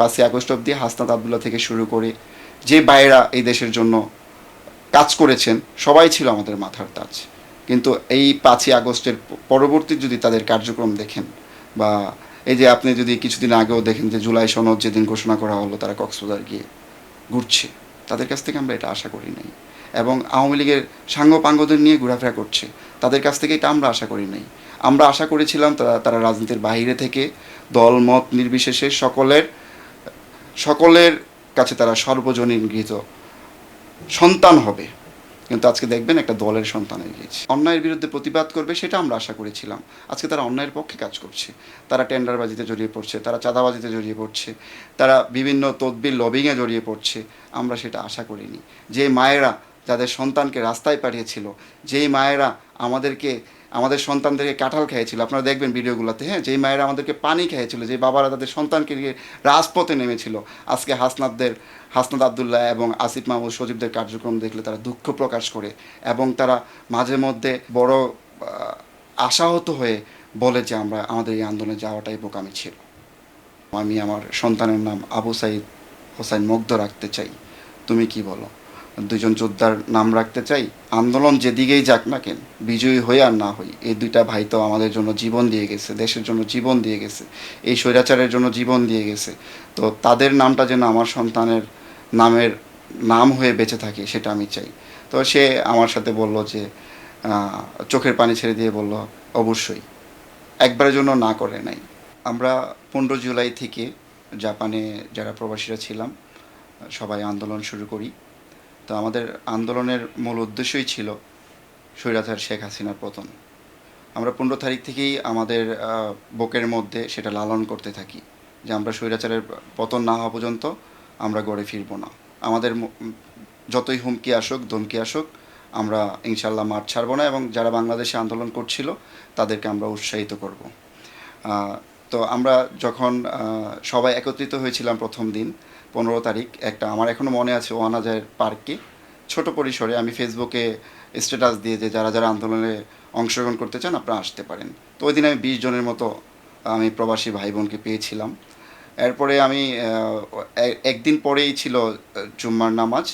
পাঁচই আগস্ট অব্দি হাসনাত আবদুল্লাহ থেকে শুরু করে যে বাইরা এই দেশের জন্য কাজ করেছেন, সবাই ছিল আমাদের মাথার তাজ। কিন্তু এই পাঁচই আগস্টের পরবর্তী যদি তাদের কার্যক্রম দেখেন বা এই যে আপনি যদি কিছুদিন আগেও দেখেন যে জুলাই সনদ যেদিন ঘোষণা করা হলো, তারা কক্সবাজার গিয়ে ঘুরছে, তাদের কাছ থেকে আমরা এটা আশা করি নাই। এবং আওয়ামী লীগের সাঙ্গ পাঙ্গদের নিয়ে ঘোরাফেরা করছে, তাদের কাছ থেকে এটা আমরা আশা করি নাই। আমরা আশা করেছিলাম তারা তারা রাজনীতির বাইরে থেকে দল, মত নির্বিশেষে সকলের সকলের কাছে তারা সর্বজনীন গৃহীত সন্তান হবে। কিন্তু আজকে দেখবেন একটা দলের সন্তান হয়ে গিয়েছে। অন্যায়ের বিরুদ্ধে প্রতিবাদ করবে সেটা আমরা আশা করেছিলাম। আজকে তারা অন্যায়ের পক্ষে কাজ করছে। তারা টেন্ডারবাজিতে জড়িয়ে পড়ছে, তারা চাঁদাবাজিতে জড়িয়ে পড়ছে, তারা বিভিন্ন তদবির লবিংয়ে জড়িয়ে পড়ছে, আমরা সেটা আশা করিনি। যে মায়েরা যাদের সন্তানকে রাস্তায় পাঠিয়েছিল, যেই মায়েরা আমাদেরকে আমাদের সন্তানদেরকে কাঁঠাল খেয়েছিল আপনারা দেখবেন ভিডিওগুলোতে হ্যাঁ? যেই মায়েরা আমাদেরকে পানি খেয়েছিল যে বাবারা তাদের সন্তানকে নিয়ে রাজপথে নেমেছিল, আজকে হাসনাদদের হাসনাদ আবদুল্লাহ এবং আসিফ মাহমুদ সজীবদের কার্যক্রম দেখলে তারা দুঃখ প্রকাশ করে এবং তারা মাঝে মধ্যে বড় আশাহত হয়ে বলে যে আমরা, আমাদের এই আন্দোলনে যাওয়াটাই বোকামি ছিল। আমি আমার সন্তানের নাম আবু সাইদ হোসাইন মুগ্ধ রাখতে চাই। তুমি কি বলো? দুজন যোদ্ধার নাম রাখতে চাই। আন্দোলন যেদিকেই যাক না কেন, বিজয়ী হই আর না হই, এই দুইটা ভাই তো আমাদের জন্য জীবন দিয়ে গেছে, দেশের জন্য জীবন দিয়ে গেছে, এই স্বৈরাচারের জন্য জীবন দিয়ে গেছে। তো তাদের নামটা যেন আমার সন্তানের নামের নাম হয়ে বেঁচে থাকে, সেটা আমি চাই। তো সে আমার সাথে বলল যে চোখের পানি ছেড়ে দিয়ে বলল, অবশ্যই, একবারের জন্য না করে নাই। আমরা পনেরো জুলাই থেকে জাপানে যারা প্রবাসীরা ছিলাম, সবাই আন্দোলন শুরু করি। তো আমাদের আন্দোলনের মূল উদ্দেশ্যই ছিল স্বৈরাচার শেখ হাসিনার পতন। আমরা পনেরো তারিখ থেকেই আমাদের বুকের মধ্যে সেটা লালন করতে থাকি যে আমরা স্বৈরাচারের পতন না হওয়া পর্যন্ত আমরা গড়ে ফিরবো না। আমাদের যতই হুমকি আসুক, ধমকি আসুক, আমরা ইনশাল্লাহ মাঠ ছাড়বো না এবং যারা বাংলাদেশে আন্দোলন করছিল তাদেরকে আমরা উৎসাহিত করব। তো আমরা যখন সবাই একত্রিত হয়েছিলাম প্রথম দিন পনেরো তারিখ একটা আমার এখনও মনে আছে ওয়ানাজার পার্কে ছোট পরিসরে আমি ফেসবুকে স্ট্যাটাস দিয়ে যে যারা যারা আন্দোলনে অংশগ্রহণ করতে চান আপনারা আসতে পারেন। তো ওই দিন আমি বিশ জনের মতো আমি প্রবাসী ভাই বোনকে পেয়েছিলাম। এরপরে আমি একদিন পরেই ছিল জুম্মার নামাজ।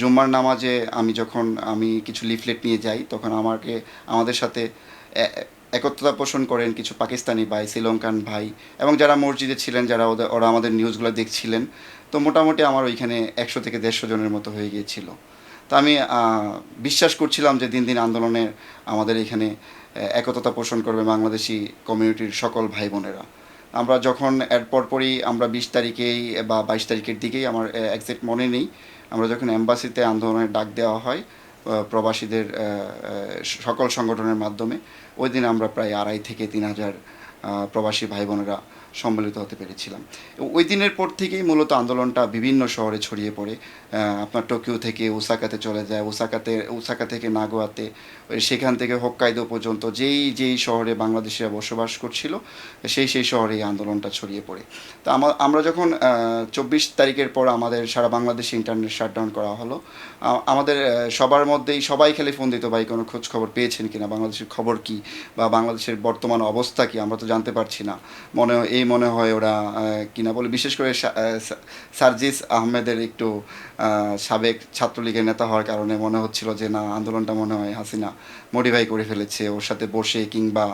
জুম্মার নামাজে আমি যখন আমি কিছু লিফলেট নিয়ে যাই, তখন আমাকে, আমাদের সাথে একত্রতা পোষণ করেন কিছু পাকিস্তানি ভাই, শ্রীলঙ্কান ভাই এবং যারা মসজিদে ছিলেন, যারা ওদের, ওরা আমাদের নিউজগুলো দেখছিলেন। তো মোটামুটি আমার ওইখানে একশো থেকে দেড়শো জনের মতো হয়ে গিয়েছিল। তো আমি বিশ্বাস করছিলাম যে দিন দিন আন্দোলনে আমাদের এখানে একতা পোষণ করবে বাংলাদেশি কমিউনিটির সকল ভাই বোনেরা আমরা যখন এর পরপরই আমরা বিশ তারিখেই বা বাইশ তারিখের দিকেই আমার একজ্যাক্ট মনে নেই। আমরা যখন এম্বাসিতে আন্দোলনের ডাক দেওয়া হয় প্রবাসীদের সকল সংগঠনের মাধ্যমে, ওই দিন আমরা প্রায় আড়াই থেকে তিন হাজার প্রবাসী ভাই বোনেরা সম্মিলিত হতে পেরেছিলাম। ওই দিনের পর থেকেই মূলত আন্দোলনটা বিভিন্ন শহরে ছড়িয়ে পড়ে। আপনার টোকিও থেকে ওসাকাতে চলে যায়, ওসাকাতে, ওসাকা থেকে নাগোয়াতে সেখান থেকে হোক্কাইদো পর্যন্ত যেই যেই শহরে বাংলাদেশিরা বসবাস করছিল, সেই সেই শহরে এই আন্দোলনটা ছড়িয়ে পড়ে। তো আমরা যখন চব্বিশ তারিখের পর আমাদের সারা বাংলাদেশে ইন্টারনেট শাটডাউন করা হলো আমাদের সবার মধ্যেই সবাই খালি ফোন দিত, ভাই, কোনো খোঁজ খবর পেয়েছেন কিনা? বাংলাদেশের খবর কি? বা বাংলাদেশের বর্তমান অবস্থা কি? আমরা তো জানতে পারছি না। মনে হয় এই মনে হয় ওরা কিনা বলে, বিশেষ করে সার্জিস আহমেদের একটু সাবেক ছাত্রলীগের নেতা হওয়ার কারণে মনে হচ্ছিল যে, না, আন্দোলনটা মনে হয় হাসিনা মডিফাই করে ফেলেছে, ওর সাথে বসে কিংবা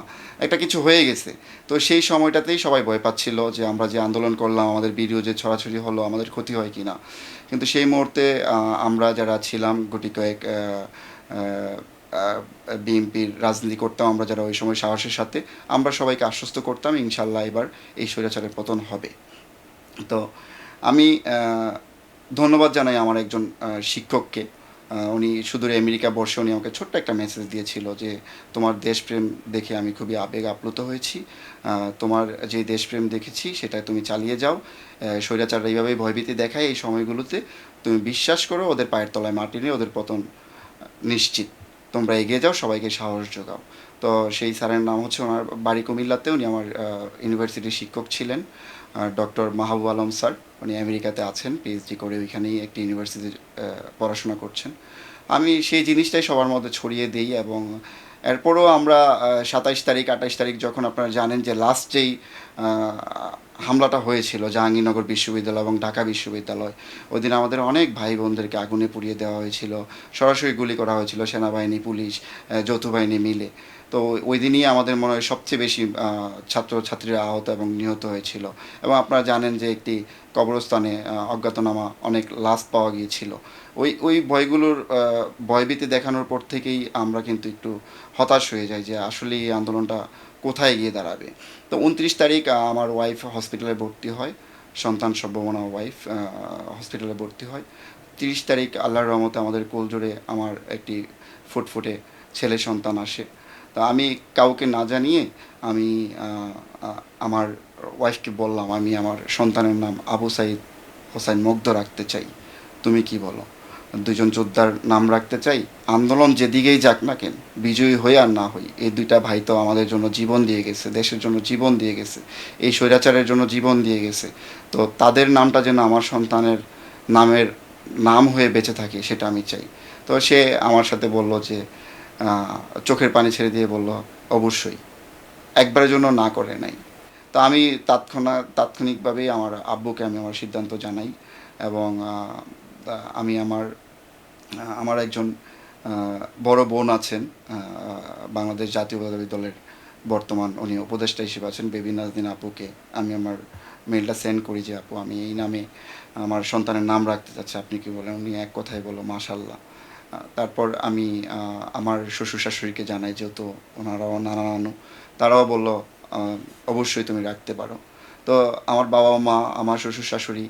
একটা কিছু হয়ে গেছে। তো সেই সময়টাতেই সবাই ভয় পাচ্ছিল যে, আমরা যে আন্দোলন করলাম, আমাদের ভিডিও যে ছড়াছড়ি হলো, আমাদের ক্ষতি হয় কি না কিন্তু সেই মুহূর্তে আমরা যারা ছিলাম, গুটি কয়েক বিএনপির রাজনীতি করতাম, আমরা যারা ওই সময় সাহসের সাথে, আমরা সবাইকে আশ্বস্ত করতাম, ইনশাল্লাহ এবার এই স্বৈরাচারের পতন হবে। তো আমি ধন্যবাদ জানাই আমার একজন শিক্ষককে। উনি সুদূর আমেরিকা বসে উনি আমাকে ছোট্ট একটা মেসেজ দিয়েছিল যে, তোমার দেশপ্রেম দেখে আমি খুবই আবেগ আপ্লুত হয়েছি। তোমার যে দেশপ্রেম দেখেছি, সেটা তুমি চালিয়ে যাও। স্বৈরাচাররা এইভাবেই ভয়ভীতি দেখায় এই সময়গুলোতে। তুমি বিশ্বাস করো, ওদের পায়ের তলায় মাটি নিয়ে ওদের পতন নিশ্চিত। তোমরা এগিয়ে যাও, সবাইকে সাহস যোগাও। তো সেই স্যারের নাম হচ্ছে ওনার বাড়ি কুমিল্লাতে, উনি আমার ইউনিভার্সিটির শিক্ষক ছিলেন ডক্টর মাহবুব আলম স্যার, উনি আমেরিকাতে আছেন পিএইচডি করে ওইখানেই একটি ইউনিভার্সিটি পড়াশোনা করছেন। আমি সেই জিনিসটাই সবার মধ্যে ছড়িয়ে দিই এবং এরপরও আমরা সাতাইশ তারিখ, আঠাইশ তারিখ যখন আপনারা জানেন যে লাস্ট যেই হামলাটা হয়েছিল জাহাঙ্গীরনগর বিশ্ববিদ্যালয় এবং ঢাকা বিশ্ববিদ্যালয়। ওই দিন আমাদের অনেক ভাই বোনদেরকে আগুনে পুড়িয়ে দেওয়া হয়েছিল। সরাসরি গুলি করা হয়েছিল সেনাবাহিনী, পুলিশ যৌথ বাহিনী মিলে। তো ওই দিনই আমাদের মনে হয় সবচেয়ে বেশি ছাত্রছাত্রীরা আহত এবং নিহত হয়েছিল। এবং আপনারা জানেন যে একটি কবরস্থানে অজ্ঞাতনামা অনেক লাশ পাওয়া গিয়েছিল। ওই ওই আহ, ভয়ভীতি দেখানোর পর থেকেই আমরা কিন্তু একটু হতাশ হয়ে যাই যে আসলে এই আন্দোলনটা কোথায় গিয়ে দাঁড়াবে। তো উনত্রিশ তারিখ আমার ওয়াইফ হসপিটালে ভর্তি হয় সন্তান সম্ভাবনা ওয়াইফ হসপিটালে ভর্তি হয়। তিরিশ তারিখ আল্লাহর রহমতে আমাদের কোলজোড়ে আমার একটি ফুটফুটে ছেলে সন্তান আসে। তা আমি কাউকে না জানিয়ে আমি আমার ওয়াইফকে বললাম আমি আমার সন্তানের নাম আবু সাইদ হোসাইন মুগ্ধ রাখতে চাই। তুমি কি বলো? দুজন যোদ্ধার নাম রাখতে চাই। আন্দোলন যেদিকেই যাক না কেন, বিজয়ী হই আর না হই, এই দুইটা ভাই তো আমাদের জন্য জীবন দিয়ে গেছে, দেশের জন্য জীবন দিয়ে গেছে, এই স্বৈরাচারের জন্য জীবন দিয়ে গেছে। তো তাদের নামটা যেন আমার সন্তানের নামের নাম হয়ে বেঁচে থাকে, সেটা আমি চাই। তো সে আমার সাথে বলল যে চোখের পানি ছেড়ে দিয়ে বলল, অবশ্যই, একবারের জন্য না করে নাই। তো আমি তাৎক্ষণা, তাৎক্ষণিকভাবেই আমার আব্বুকে আমি আমার সিদ্ধান্ত জানাই এবং আমি আমার আমার একজন বড় বোন আছেন বাংলাদেশ জাতীয়তাবাদী দলের বর্তমান উনি উপদেষ্টা হিসেবে আছেন, বেবি নাজদিন আপুকে আমি আমার মেলটা সেন্ড করি যে, আপু, আমি এই নামে আমার সন্তানের নাম রাখতে চাচ্ছি, আপনি কি বলেন? উনি এক কথায় বলল মাশাল্লাহ তারপর আমি আমার শ্বশুর শাশুড়িকে জানাই, যেহেতু ওনারাও নানা নানু, তারাও বলল অবশ্যই তুমি রাখতে পারো। তো আমার বাবা মা, আমার শ্বশুর শাশুড়ি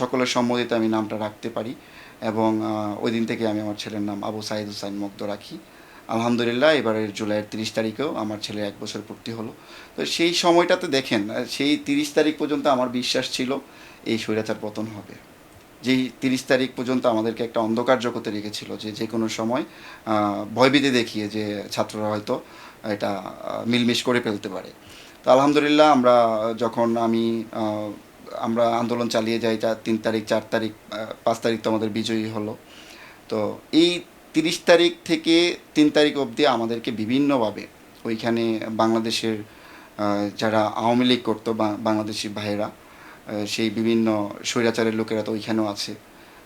সকলের সম্মতিতে আমি নামটা রাখতে পারি। এবং ওই দিন থেকে আমি আমার ছেলের নাম আবু সাইদ হুসাইন মুগ্ধ রাখি। আলহামদুলিল্লাহ, এবারের জুলাইয়ের তিরিশ তারিখেও আমার ছেলে এক বছর পূর্তি হলো। তো সেই সময়টাতে দেখেন সেই তিরিশ তারিখ পর্যন্ত আমার বিশ্বাস ছিল এই স্বৈরাচার পতন হবে। যেই তিরিশ তারিখ পর্যন্ত আমাদেরকে একটা অন্ধকার জগতে রেখেছিল যে যে কোনো সময় ভয়ভীতি দেখিয়ে যে ছাত্ররা হয়তো এটা মিলমিশ করে ফেলতে পারে। তো আলহামদুলিল্লাহ আমরা যখন আমি আমরা আন্দোলন চালিয়ে যাই, যা তিন তারিখ, চার তারিখ পাঁচ তারিখ তো আমাদের বিজয়ী হলো। তো এই তিরিশ তারিখ থেকে তিন তারিখ অবধি আমাদেরকে বিভিন্নভাবে ওইখানে বাংলাদেশের যারা আওয়ামী লীগ করতো বাংলাদেশি ভাইয়েরা সেই বিভিন্ন স্বৈরাচারের লোকেরা তো ওইখানেও আছে।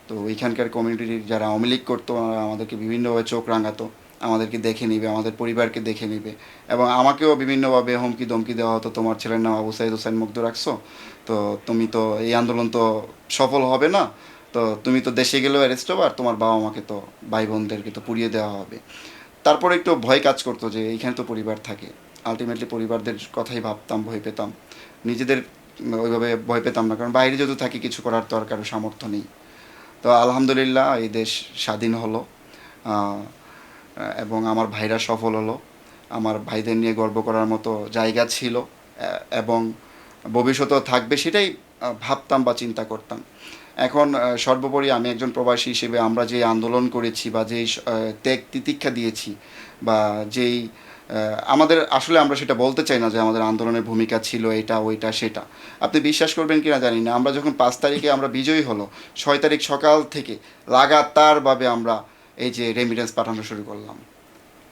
তো ওইখানকার কমিউনিটির যারা আওয়ামী লীগ করতো আমাদেরকে বিভিন্নভাবে চোখ রাঙাতো। আমাদেরকে দেখে নিবে, আমাদের পরিবারকে দেখে নিবে। এবং আমাকেও বিভিন্নভাবে হুমকি দমকি দেওয়া হতো, তোমার ছেলের নাম আবু সাইদ হোসেন মুগ্ধ রাখছো? তো তুমি তো, এই আন্দোলন তো সফল হবে না। তো তুমি তো দেশে গেলেও অ্যারেস্ট হবে আর তোমার বাবা মাকে তো ভাই বোনদেরকে তো পুড়িয়ে দেওয়া হবে। তারপরে একটু ভয় কাজ করতো যে, এইখানে তো পরিবার থাকে। আলটিমেটলি পরিবারদের কথাই ভাবতাম, ভয় পেতাম। নিজেদের ওইভাবে ভয় পেতাম না, কারণ বাইরে যদি থাকি কিছু করার তো আর কারও সামর্থ্য নেই। তো আলহামদুলিল্লাহ এই দেশ স্বাধীন হলো। এবং আমার ভাইরা সফল হলো। আমার ভাইদের নিয়ে গর্ব করার মতো জায়গা ছিল এবং ভবিষ্যতেও থাকবে সেটাই ভাবতাম বা চিন্তা করতাম। এখন সর্বোপরি আমি একজন প্রবাসী হিসেবে আমরা যে আন্দোলন করেছি বা যেই ত্যাগ তিতিক্ষা দিয়েছি বা যেই আমাদের আসলে আমরা সেটা বলতে চাই না যে আমাদের আন্দোলনের ভূমিকা ছিল এটা, ওইটা, সেটা। আপনি বিশ্বাস করবেন কিনা জানি না। আমরা যখন পাঁচ তারিখে আমরা বিজয়ী হলো, ছয় তারিখ সকাল থেকে লাগাতারভাবে আমরা এই যে রেমিটেন্স পাঠানো শুরু করলাম।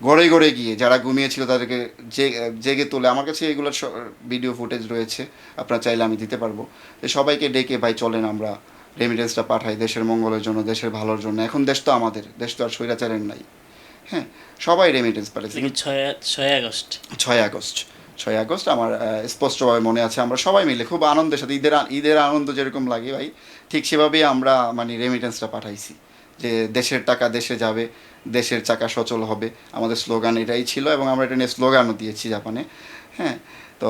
গড়ে গড়ে গিয়ে যারা ঘুমিয়েছিল তাদেরকে জেগে তোলে আমার কাছে এগুলোর ভিডিও ফুটেজ রয়েছে আপনারা চাইলে আমি দিতে পারব। যে সবাইকে ডেকে ভাই চলেন আমরা রেমিটেন্সটা পাঠাই দেশের মঙ্গলের জন্য দেশের ভালোর জন্য। এখন দেশ তো আমাদের দেশ তো আর স্বৈরাচারের নাই। হ্যাঁ সবাই রেমিটেন্স তুমি ছয় ছয় আগস্ট। ছয় আগস্ট ছয় আগস্ট আমার স্পষ্টভাবে মনে আছে আমরা সবাই মিলে খুব আনন্দের সাথে ঈদের ঈদের আনন্দ যেরকম লাগে ভাই ঠিক সেভাবেই আমরা মানে রেমিটেন্সটা পাঠাইছি। যে দেশের টাকা দেশে যাবে, দেশের চাকা সচল হবে। আমাদের স্লোগান এটাই ছিল এবং আমরা এটা নিয়ে স্লোগানও দিয়েছি জাপানে। হ্যাঁ তো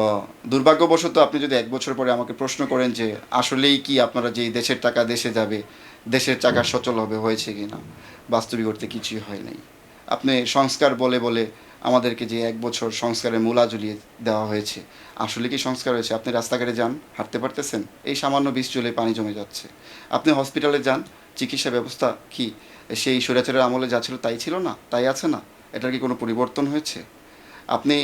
দুর্ভাগ্যবশত আপনি যদি এক বছর পরে আমাকে প্রশ্ন করেন যে আসলেই কি আপনারা যে দেশের টাকা দেশে যাবে, দেশের চাকা সচল হবে, হয়েছে কি না বাস্তবিক করতে কিছুই হয় নাই। আপনি সংস্কার বলে বলে আমাদেরকে যে এক বছর সংস্কারের মূলা জ্বলিয়ে দেওয়া হয়েছে। আসলে কি সংস্কার হয়েছে? আপনি রাস্তাঘাটে যান, হাঁটতে পারতেছেন? এই সামান্য বিষ জ্বলে পানি জমে যাচ্ছে। আপনি হসপিটালে যান, চিকিৎসা ব্যবস্থা কি? সেই স্বৈরাচারের আমলে যা ছিল তাই ছিল না? তাই আছে না? এটার কি কোনো পরিবর্তন হয়েছে? আপনি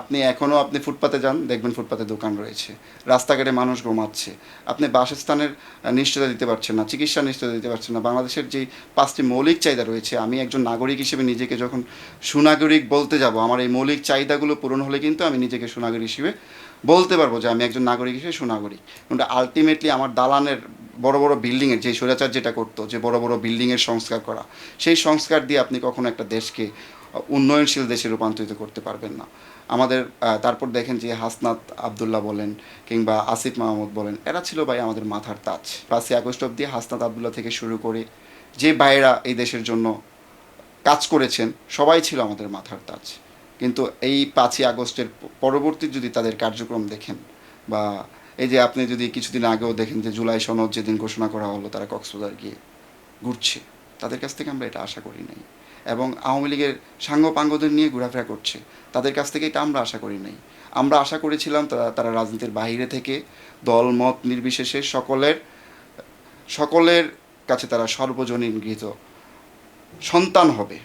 আপনি এখনও আপনি ফুটপাতে যান, দেখবেন ফুটপাতে দোকান রয়েছে। রাস্তাঘাটে মানুষ ঘুমাচ্ছে। আপনি বাসস্থানের নিশ্চয়তা দিতে পারছেন না চিকিৎসা নিশ্চয়তা দিতে পারছেন না। বাংলাদেশের যে পাঁচটি মৌলিক চাহিদা রয়েছে, আমি একজন নাগরিক হিসেবে নিজেকে যখন সুনাগরিক বলতে যাব, আমার এই মৌলিক চাহিদাগুলো পূরণ হলে কিন্তু আমি নিজেকে সুনাগরিক হিসেবে বলতে পারব যে আমি একজন নাগরিক হিসেবে সুনাগরিক। কিন্তু আলটিমেটলি আমার দালানের বড় বড় বিল্ডিংয়ের যে স্বৈরাচার যেটা করতো, যে বড় বড় বিল্ডিংয়ের সংস্কার করা, সেই সংস্কার দিয়ে আপনি কখনো একটা দেশকে উন্নয়নশীল দেশে রূপান্তরিত করতে পারবেন না। আমাদের তারপর দেখেন যে হাসনাত আবদুল্লাহ বলেন কিংবা আসিফ মাহমুদ বলেন, এরা ছিল ভাই আমাদের মাথার তাজ। পাঁচই আগস্ট অব্দি হাসনাত আবদুল্লাহ থেকে শুরু করে যে বাইরা এই দেশের জন্য কাজ করেছেন, সবাই ছিল আমাদের মাথার তাজ। কিন্তু এই পাঁচই আগস্টের পরবর্তী যদি তাদের কার্যক্রম দেখেন বা এই যে আপনি যদি কিছুদিন আগেও দেখেন যে জুলাই সনদ যেদিন ঘোষণা করা হলো, তারা কক্সবাজার গিয়ে ঘুরছে, তাদের কাছ থেকে আমরা এটা আশা করি নাই। এবং আওয়ামী লীগের সাঙ্গ পাঙ্গদের নিয়ে ঘোরাফেরা করছে। তাদের কাছ থেকে এটা আমরা আশা করি নাই। আমরা আশা করেছিলাম তারা তারা রাজনীতির বাইরে থেকে দল, মত নির্বিশেষে সকলের সকলের কাছে তারা সর্বজনীন গৃহীত সন্তান হবে।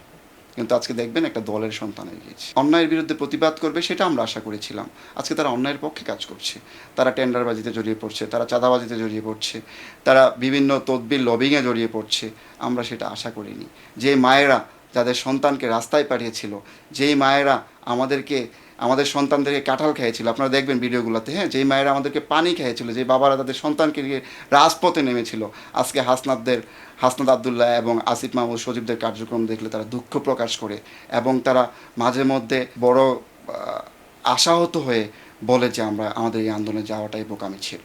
কিন্তু আজকে দেখবেন একটা দলের সন্তান হয়ে গিয়েছে। অন্যায়ের বিরুদ্ধে প্রতিবাদ করবে সেটা আমরা আশা করেছিলাম। আজকে তারা অন্যায়ের পক্ষে কাজ করছে। তারা টেন্ডারবাজিতে জড়িয়ে পড়ছে, তারা চাঁদাবাজিতে জড়িয়ে পড়ছে, তারা বিভিন্ন তদবির লবিংয়ে জড়িয়ে পড়ছে। আমরা সেটা আশা করিনি। যে মায়েরা যাদের সন্তানকে রাস্তায় পাঠিয়েছিল, যেই মায়েরা আমাদেরকে, আমাদের সন্তানদেরকে কাঁঠাল খেয়েছিল। আপনারা দেখবেন ভিডিওগুলোতে হ্যাঁ? যেই মায়েরা আমাদেরকে পানি খেয়েছিল যে বাবারা তাদের সন্তানকে নিয়ে রাজপথে নেমেছিল। আজকে হাসনাতদের, হাসনাত আবদুল্লাহ এবং আসিফ মাহমুদ সজীবদের কার্যক্রম দেখলে তারা দুঃখ প্রকাশ করে এবং তারা মাঝে মধ্যে বড় আশাহত হয়ে বলে যে আমরা, আমাদের এই আন্দোলনে যাওয়াটাই বোকামি ছিল।